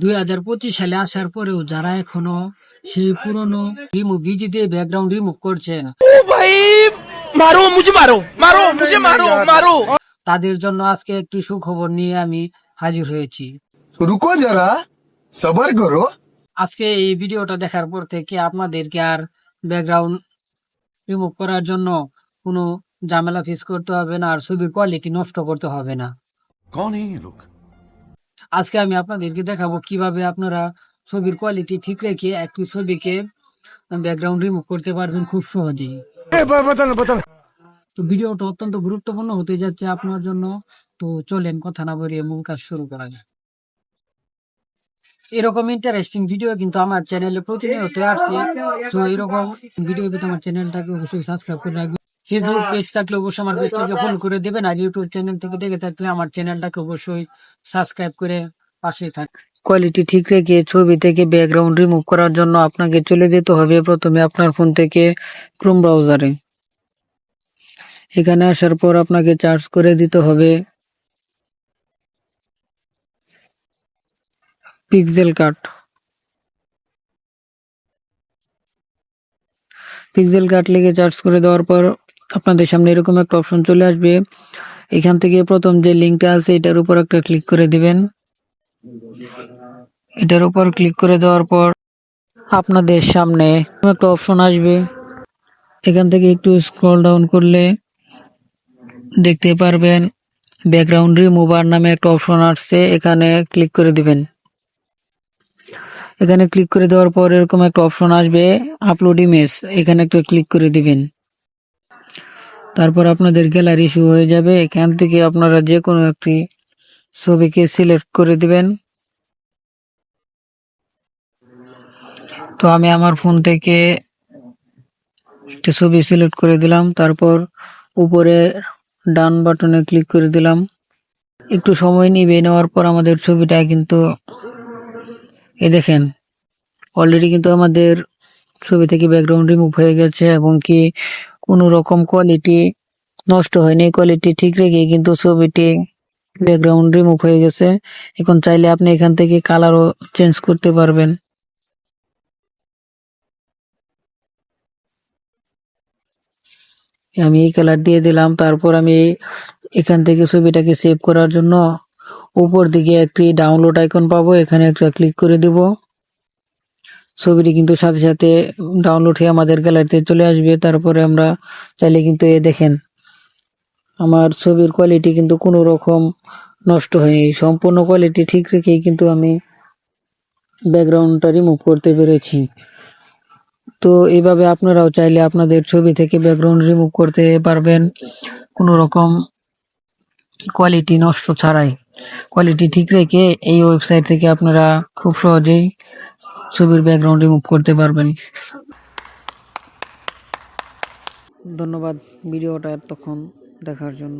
দুই হাজার পঁচিশ সালে আসার পরেও যারা এখনও সেই পুরনো রিমুভ বিজি দিয়ে ব্যাকগ্রাউন্ড রিমুভ করছেন তাদের জন্য আজকে একটি সুখবর নিয়ে আমি হাজির হয়েছি। রুকো যারা সবার করো। আজকে এই ভিডিওটা দেখার পর থেকে আপনাদেরকে আর ব্যাকগ্রাউন্ড রিমুভ করার জন্য কোনো ঝামেলা ফিস করতে হবে না আর ছবির কোয়ালিটি নষ্ট করতে হবে না। কোন লোক আজকে আমি আপনাদেরকে দেখাবো কীভাবে আপনারা ছবির কোয়ালিটি ঠিক রেখে একটি ছবিকে ব্যাকগ্রাউন্ড রিমুভ করতে পারবেন খুব সহজেই। তো ভিডিওটা অত্যন্ত গুরুত্বপূর্ণ হতে যাচ্ছে আপনার জন্য। তো চলেন কথা না বলিয়ে মূল কাজ শুরু করা যায় এরকম ইন্টারেস্টিং ভিডিও কিন্তু আমার চ্যানেলে প্রতিনিয়ত আসছে। তো এরকম ভিডিও পেতে আমার চ্যানেলটাকে অবশ্যই সাবস্ক্রাইব করে রাখবেন। ফেসবুক পেজ থাকলে অবশ্যই আমার পেজটাকে ফলো করে দেবেন আর ইউটিউব চ্যানেল থেকে দেখে থাকলে আমার চ্যানেলটাকে অবশ্যই সাবস্ক্রাইব করে পাশে থাক। কোয়ালিটি ঠিক রেখে ছবি থেকে ব্যাকগ্রাউন্ড রিমুভ করার জন্য আপনাকে চলে যেতে হবে প্রথমে আপনার ফোন থেকে ক্রোম ব্রাউজারে এখানে আসার পর আপনাকে চার্জ করে দিতে হবে পিক্সেল কাট পিক্সেল কাট লিখে চার্জ করে দেওয়ার পর আপনাদের সামনে এরকম একটা অপশন চলে আসবে। এখান থেকে প্রথম যে লিঙ্কটা আছে, এটার উপর একটা ক্লিক করে দিবেন। এটার উপর ক্লিক করে দেওয়ার পর আপনাদের সামনে একটা অপশন আসবে। এখান থেকে একটু স্ক্রল ডাউন করলে দেখতে পারবেন ব্যাকগ্রাউন্ড রিমুভার নামে একটা অপশন আসছে, এখানে ক্লিক করে দিবেন। এখানে ক্লিক করে দেওয়ার পর এরকম একটা অপশন আসবে আপলোড ইমেজ এখানে একটা ক্লিক করে দিবেন। তারপর আপনাদের গ্যালারি শো হয়ে যাবে। এখান থেকে আপনারা যে কোনো একটি ছবিকে সিলেক্ট করে দিবেন। তো আমি আমার ফোন থেকে একটি ছবি সিলেক্ট করে দিলাম। তারপর উপরে ডান বাটনে ক্লিক করে দিলাম। একটু সময় নিবে নেওয়ার পর আমাদের ছবিটা কিন্তু এ দেখেন অলরেডি কিন্তু আমাদের ছবি থেকে ব্যাকগ্রাউন্ড রিমুভ হয়ে গেছে এবং কি কোনো রকম কোয়ালিটি নষ্ট হয়নি। কোয়ালিটি ঠিক রেখে কিন্তু ছবিটি ব্যাকগ্রাউন্ড রিমুভ হয়ে গেছে। এখন চাইলে আপনি এখান থেকে কালারও চেঞ্জ করতে পারবেন। আমি এই কালার দিয়ে দিলাম। তারপর আমি এখান থেকে ছবিটাকে সেভ করার জন্য উপর দিকে একটি ডাউনলোড আইকন পাবো। এখানে একটা ক্লিক করে দিব। ছবিটি কিন্তু সাথে সাথে ডাউনলোড হয়ে আমাদের গ্যালারিতে চলে আসবে। তারপরে আমরা চাইলে কিন্তু এ দেখেন, আমার ছবির কোয়ালিটি কিন্তু কোনো রকম নষ্ট হয়নি। সম্পূর্ণ কোয়ালিটি ঠিক রেখেই কিন্তু আমি ব্যাকগ্রাউন্ডটা রিমুভ করতে পেরেছি। তো এইভাবে আপনারাও চাইলে আপনাদের ছবি থেকে ব্যাকগ্রাউন্ড রিমুভ করতে পারবেন। কোনো রকম কোয়ালিটি নষ্ট ছাড়াই। কোয়ালিটি ঠিক রেখে এই ওয়েবসাইট থেকে আপনারা খুব সহজেই ছবির ব্যাকগ্রাউন্ড রিমুভ করতে পারবেন। ধন্যবাদ ভিডিওটা এতক্ষণ দেখার জন্য।